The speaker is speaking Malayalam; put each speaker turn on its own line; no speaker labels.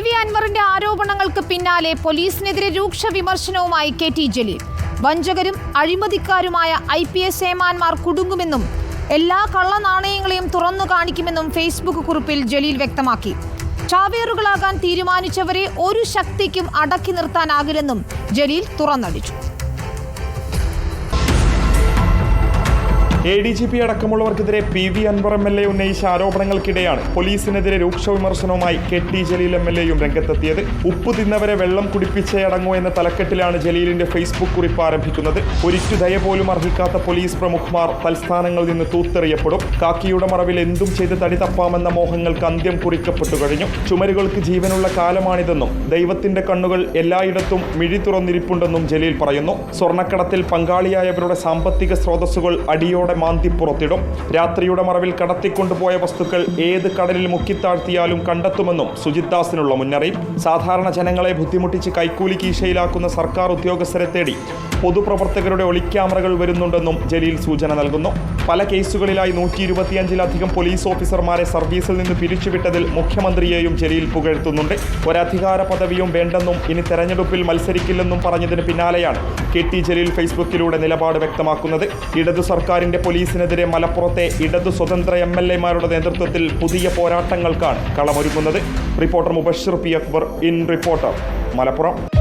വി അൻവറിന്റെ ആരോപണങ്ങൾക്ക് പിന്നാലെ പോലീസിനെതിരെ രൂക്ഷ വിമർശനവുമായി കെ ടി ജലീൽ. വഞ്ചകരും അഴിമതിക്കാരുമായ ഐ പി എസ് ഏമാന്മാർ കുടുങ്ങുമെന്നും എല്ലാ കള്ളനാണയങ്ങളെയും തുറന്നു കാണിക്കുമെന്നും ഫേസ്ബുക്ക് കുറിപ്പിൽ ജലീൽ വ്യക്തമാക്കി. ചാവേറുകളാകാൻ തീരുമാനിച്ചവരെ ഒരു ശക്തിക്കും അടക്കി നിർത്താനാകില്ലെന്നും ജലീൽ തുറന്നടിച്ചു.
A D G P അടക്കമുള്ളവർക്കെതിരെ P V Anvar M L A ഉന്നയിച്ച ആരോപണങ്ങൾക്കിടെയാണ് പോലീസിനെതിരെ രൂക്ഷ വിമർശനവുമായി K T Jaleel M L എയും രംഗത്തെത്തിയത്. ഉപ്പ് തിന്നവരെ വെള്ളം കുടിപ്പിച്ചേ അടങ്ങൂ എന്ന തലക്കെട്ടിലാണ് ജലീലിന്റെ ഫേസ്ബുക്ക് കുറിപ്പ് ആരംഭിക്കുന്നത്. ഒരിക്കലും ദയ പോലും അർഹിക്കാത്ത പോലീസ് പ്രമുഖമാർ തൽസ്ഥാനങ്ങളിൽ നിന്ന് തൂത്തെറിയപ്പെടും. കാക്കിയുടെ മറവിൽ എന്തും ചെയ്ത് തടി തപ്പാമെന്ന മോഹങ്ങൾക്ക് അന്ത്യം കുറിക്കപ്പെട്ടു കഴിഞ്ഞു. ചുമരുകൾക്ക് ജീവനുള്ള കാലമാണിതെന്നും ദൈവത്തിന്റെ കണ്ണുകൾ എല്ലായിടത്തും മിഴി തുറന്നിരിപ്പുണ്ടെന്നും ജലീൽ പറയുന്നു. സ്വർണക്കടത്തിൽ പങ്കാളിയായവരുടെ സാമ്പത്തിക സ്രോതസ്സുകൾ അടിയോടെ മാന്തി പുറത്തിടും രാത്രിയുടെ മറവിൽ കടത്തിക്കൊണ്ടുപോയ വസ്തുക്കൾ ഏത് കടലിൽ മുക്കിത്താഴ്ത്തിയാലും കണ്ടെത്തുമെന്നും സുജിത് ദാസിനുള്ള മുന്നറിയിപ്പ്. സാധാരണ ജനങ്ങളെ ബുദ്ധിമുട്ടിച്ച് കൈക്കൂലി കീശയിലാക്കുന്ന സർക്കാർ ഉദ്യോഗസ്ഥരെ തേടി പൊതുപ്രവർത്തകരുടെ ഒളിക്യാമറകൾ വരുന്നുണ്ടെന്നും ജലീൽ സൂചന നൽകുന്നു. പല കേസുകളിലായി നൂറ്റി ഇരുപത്തിയഞ്ചിലധികം പോലീസ് ഓഫീസർമാരെ സർവീസിൽ നിന്ന് പിരിച്ചുവിട്ടതിൽ മുഖ്യമന്ത്രിയെയും ജലീൽ പുകഴ്ത്തുന്നുണ്ട്. ഒരധികാര പദവിയും വേണ്ടെന്നും ഇനി തെരഞ്ഞെടുപ്പിൽ മത്സരിക്കില്ലെന്നും പറഞ്ഞതിന് പിന്നാലെയാണ് കെ ടി ജലീൽ ഫേസ്ബുക്കിലൂടെ നിലപാട് വ്യക്തമാക്കുന്നത്. ഇടതു സർക്കാരിന്റെ പോലീസിനെതിരെ മലപ്പുറത്തെ ഇടതു സ്വതന്ത്ര എം എൽ എമാരുടെ നേതൃത്വത്തിൽ പുതിയ പോരാട്ടങ്ങൾക്കാണ് കളമൊരുക്കുന്നത്. Reporter Mubashir P Akbar in Reporter Malappuram.